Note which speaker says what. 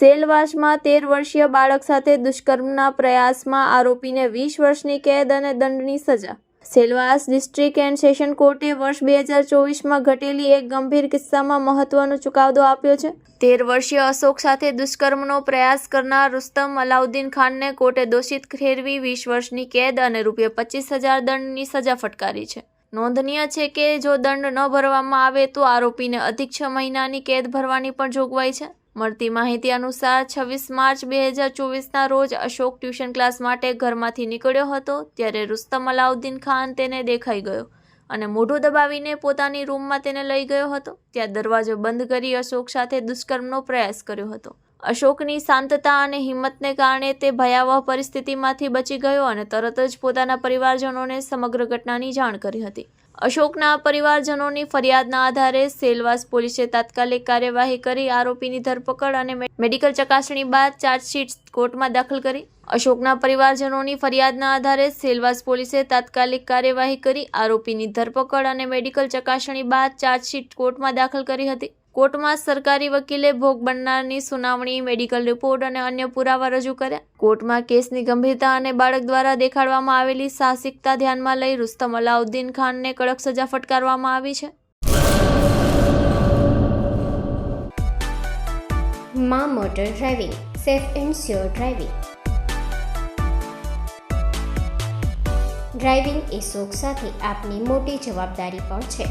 Speaker 1: સેલવાસમાં તેર વર્ષીય બાળક સાથે દુષ્કર્મના પ્રયાસમાં આરોપીને વીસ વર્ષની કેદ અને દંડની સજા. સેલવાસ ડિસ્ટ્રિક્ટ એન્ડ સેશન કોર્ટે વર્ષ બે હજાર ચોવીસમાં ઘટેલી એક ગંભીર કિસ્સામાં મહત્વનો ચુકાદો આપ્યો છે. તેર વર્ષીય અશોક સાથે દુષ્કર્મનો પ્રયાસ કરનાર રુસ્તમ અલાઉદ્દીન ખાનને કોર્ટે દોષિત ઠેરવી વીસ વર્ષની કેદ અને રૂપિયા પચીસ હજાર દંડની સજા ફટકારી છે. નોંધનીય છે કે જો દંડ ન ભરવામાં આવે તો આરોપીને અધિક છ મહિનાની કેદ ભરવાની પણ જોગવાઈ છે. મળતી માહિતી અનુસાર છવ્વીસ માર્ચ બે હજાર ચોવીસના રોજ અશોક ટ્યુશન ક્લાસ માટે ઘરમાંથી નીકળ્યો હતો, ત્યારે રુસ્તમ અલાઉદ્દીન ખાન તેને દેખાઈ ગયો અને મોઢું દબાવીને પોતાની રૂમમાં તેને લઈ ગયો હતો. ત્યાં દરવાજો બંધ કરી અશોક સાથે દુષ્કર્મનો પ્રયાસ કર્યો હતો. અશોકની શાંતતા અને હિંમતને કારણે તે ભયાવહ પરિસ્થિતિમાંથી બચી ગયો અને તરત જ પોતાના પરિવારજનોને સમગ્ર ઘટનાની જાણ કરી હતી. અશોકના પરિવારજનોની ફરિયાદના આધારે સેલવાસ પોલીસે તાત્કાલિક કાર્યવાહી કરી, આરોપીની ધરપકડ અને મેડિકલ ચકાસણી બાદ ચાર્જશીટ કોર્ટમાં દાખલ કરી. અશોકના પરિવારજનોની ફરિયાદના આધારે સેલવાસ પોલીસે તાત્કાલિક કાર્યવાહી કરી, આરોપીની ધરપકડ અને મેડિકલ ચકાસણી બાદ ચાર્જશીટ કોર્ટમાં દાખલ કરી હતી. કોર્ટમાં સરકારી વકીલે ભોગ બનનારની સુનાવણી, મેડિકલ રિપોર્ટ અને અન્ય પુરાવા રજૂ કર્યા. કોર્ટમાં કેસની ગંભીરતા અને બાળક દ્વારા દેખાડવામાં આવેલી સાહસિકતા ધ્યાનમાં લઈ રુસ્તમ અલાઉદ્દીન ખાનને કડક સજા ફટકારવામાં આવી છે.
Speaker 2: મા motor driving, safe and sure driving. Driving એ શોખ સાથે આપની મોટી જવાબદારી પણ છે.